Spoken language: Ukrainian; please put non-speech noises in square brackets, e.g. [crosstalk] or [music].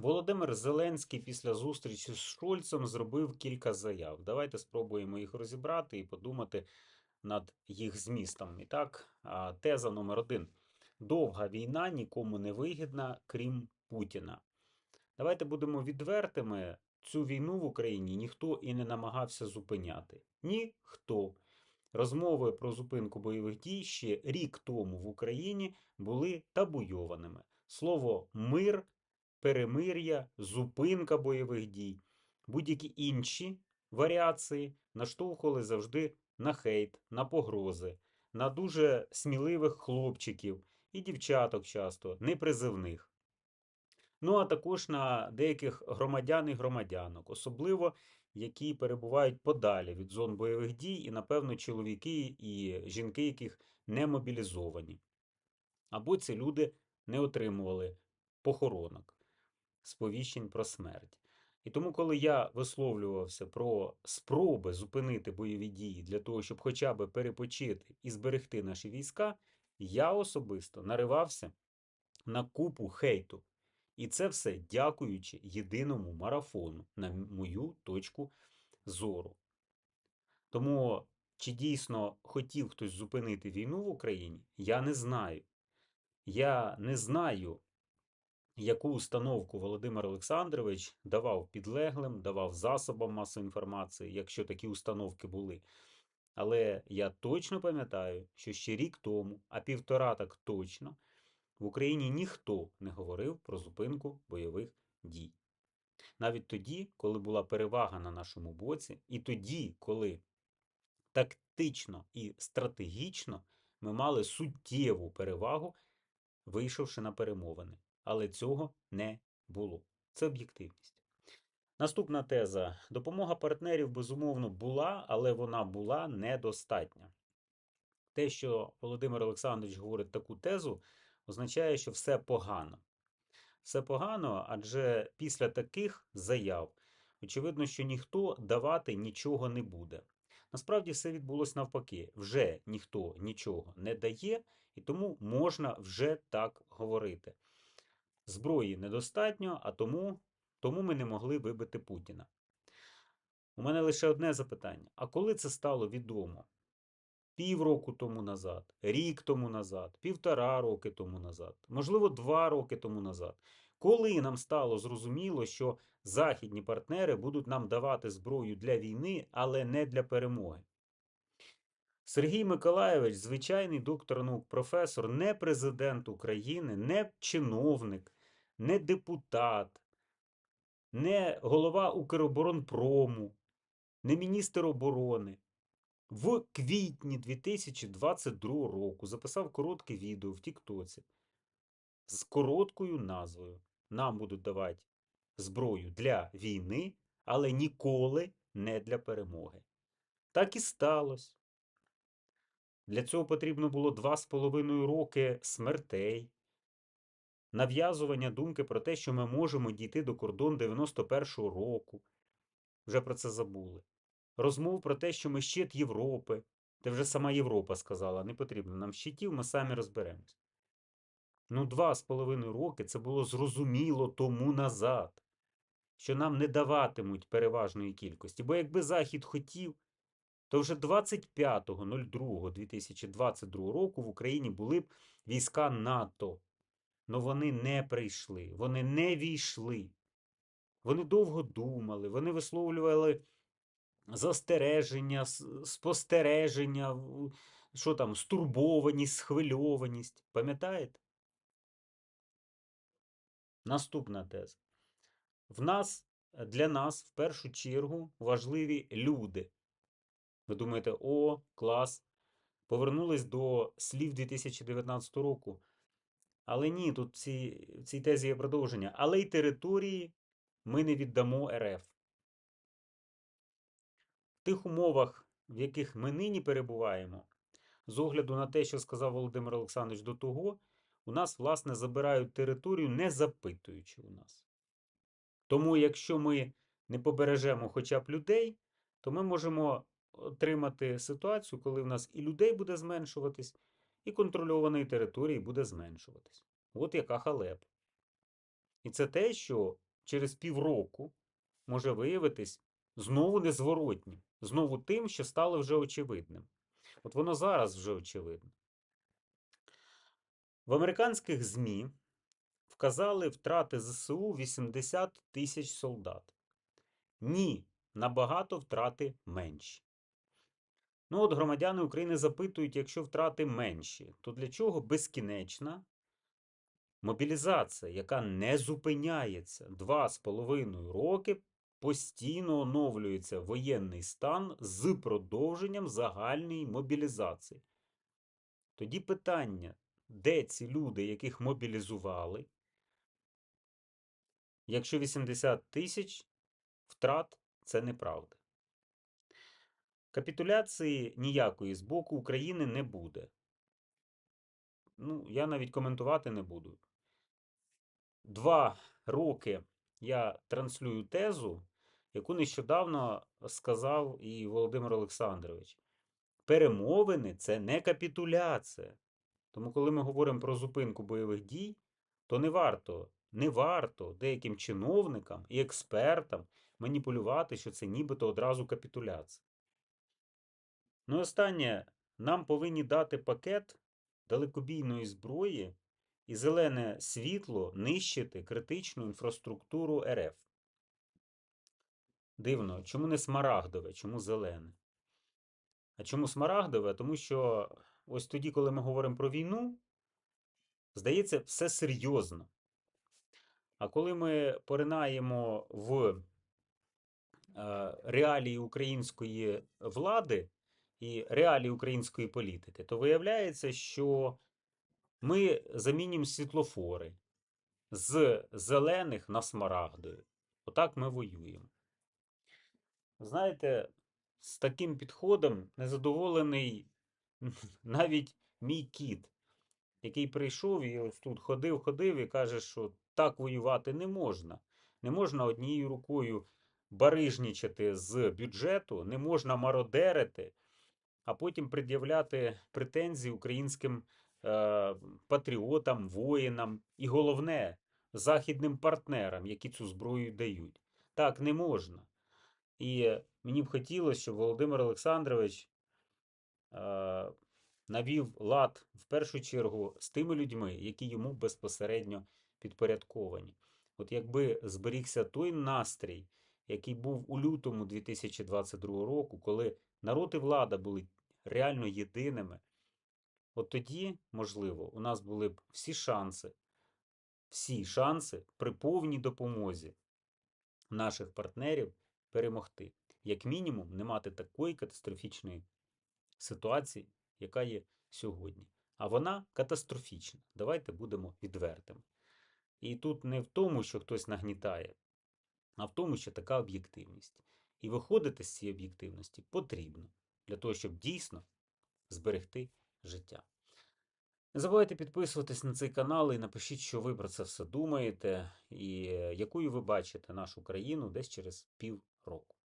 Володимир Зеленський після зустрічі з Шольцем зробив кілька заяв. Давайте спробуємо їх розібрати і подумати над їх змістом. І так, теза номер один: довга війна нікому не вигідна, крім Путіна. Давайте будемо відвертими. Цю війну в Україні ніхто і не намагався зупиняти. Ніхто. Розмови про зупинку бойових дій ще рік тому в Україні були табуйованими. Слово мир перемир'я, зупинка бойових дій, будь-які інші варіації наштовхували завжди на хейт, на погрози, на дуже сміливих хлопчиків і дівчаток часто, непризивних. Ну, а також на деяких громадян і громадянок, особливо які перебувають подалі від зон бойових дій, і, напевно, чоловіки і жінки, яких не мобілізовані. Або ці люди не отримували похоронок сповіщень про смерть. І тому, коли я висловлювався про спроби зупинити бойові дії для того, щоб хоча б перепочити і зберегти наші війська, я особисто наривався на купу хейту. І це все дякуючи єдиному марафону, на мою точку зору. Тому, чи дійсно хотів хтось зупинити війну в Україні, я не знаю. Я не знаю, яку установку Володимир Олександрович давав підлеглим, давав засобам масової інформації, якщо такі установки були. Але я точно пам'ятаю, що ще рік тому, а півтора так точно, в Україні ніхто не говорив про зупинку бойових дій. Навіть тоді, коли була перевага на нашому боці, і тоді, коли тактично і стратегічно ми мали суттєву перевагу, вийшовши на перемовини але цього не було. Це об'єктивність. Наступна теза: допомога партнерів, безумовно, була, але вона була недостатня. Те, що Володимир Олександрович говорить таку тезу, означає, що все погано. Все погано, адже після таких заяв, очевидно, що ніхто давати нічого не буде. Насправді все відбулося навпаки. Вже ніхто нічого не дає, і тому можна вже так говорити. Зброї недостатньо, а тому, тому ми не могли вибити Путіна. У мене лише одне запитання: а коли це стало відомо? Півроку тому назад, рік тому назад, півтора роки тому назад, можливо, два роки тому назад. Коли нам стало зрозуміло, що західні партнери будуть нам давати зброю для війни, але не для перемоги? Сергій Миколаєвич, звичайний доктор наук, професор, не президент України, не чиновник, не депутат, не голова Укроборонпрому, не міністр оборони. В квітні 2022 року записав коротке відео в Тіктоці з короткою назвою Нам будуть давати зброю для війни, але ніколи не для перемоги. Так і сталося. Для цього потрібно було два з половиною роки смертей, нав'язування думки про те, що ми можемо дійти до кордону 91-го року. Вже про це забули. Розмов про те, що ми щит Європи. Це вже сама Європа сказала, не потрібно нам щитів, ми самі розберемось. Ну, два з половиною роки це було зрозуміло тому назад, що нам не даватимуть переважної кількості. Бо якби Захід хотів, то вже 25.02.2022 року в Україні були б війська НАТО. Но вони не прийшли, вони не війшли. Вони довго думали, вони висловлювали застереження, спостереження, що там, стурбованість, схвильованість. Пам'ятаєте? Наступна теза. В нас, для нас в першу чергу важливі люди. Ви думаєте, о, клас. Повернулись до слів 2019 року. Але ні, тут ці, в цій тезі є продовження. Але й території ми не віддамо РФ. В тих умовах, в яких ми нині перебуваємо, з огляду на те, що сказав Володимир Олександрович до того, у нас, власне, забирають територію, не запитуючи у нас. Тому, якщо ми не побережемо хоча б людей, то ми можемо отримати ситуацію, коли в нас і людей буде зменшуватись, і контрольованої території буде зменшуватись. От яка халепа. І це те, що через півроку може виявитись знову незворотнім, знову тим, що стало вже очевидним. От воно зараз вже очевидно. В американських ЗМІ вказали втрати ЗСУ 80 тисяч солдат. Ні, набагато втрати менші. Ну, от громадяни України запитують, якщо втрати менші, то для чого безкінечна мобілізація, яка не зупиняється два з половиною роки, постійно оновлюється воєнний стан з продовженням загальної мобілізації. Тоді питання, де ці люди, яких мобілізували, якщо 80 тисяч втрат це неправда. Капітуляції ніякої з боку України не буде. Ну, я навіть коментувати не буду. Два роки я транслюю тезу, яку нещодавно сказав і Володимир Олександрович. Перемовини це не капітуляція. Тому, коли ми говоримо про зупинку бойових дій, то не варто, не варто деяким чиновникам і експертам маніпулювати, що це нібито одразу капітуляція. Ну, і останнє, нам повинні дати пакет далекобійної зброї і зелене світло нищити критичну інфраструктуру РФ. Дивно, чому не смарагдове, чому зелене? А чому смарагдове? Тому що ось тоді, коли ми говоримо про війну, здається, все серйозно. А коли ми поринаємо в е, реалії української влади і реалії української політики, то виявляється, що ми замінюємо світлофори з зелених на смарагдові. Отак ми воюємо. Знаєте, з таким підходом незадоволений [laughs] навіть мій кіт, який прийшов і ось тут ходив, ходив і каже, що так воювати не можна. Не можна однією рукою барижнічати з бюджету, не можна мародерити, а потім пред'являти претензії українським е, патріотам, воїнам і головне західним партнерам, які цю зброю дають. Так не можна. І мені б хотілося, щоб Володимир Олександрович е, навів лад в першу чергу з тими людьми, які йому безпосередньо підпорядковані. От якби зберігся той настрій, який був у лютому 2022 року, коли народ і влада були реально єдиними, от тоді, можливо, у нас були б всі шанси, всі шанси при повній допомозі наших партнерів перемогти. Як мінімум, не мати такої катастрофічної ситуації, яка є сьогодні. А вона катастрофічна. Давайте будемо відвертими. І тут не в тому, що хтось нагнітає, а в тому, що така об'єктивність. І виходити з цієї об'єктивності потрібно для того, щоб дійсно зберегти життя. Не забувайте підписуватись на цей канал і напишіть, що ви про це все думаєте, і якою ви бачите нашу країну десь через пів року.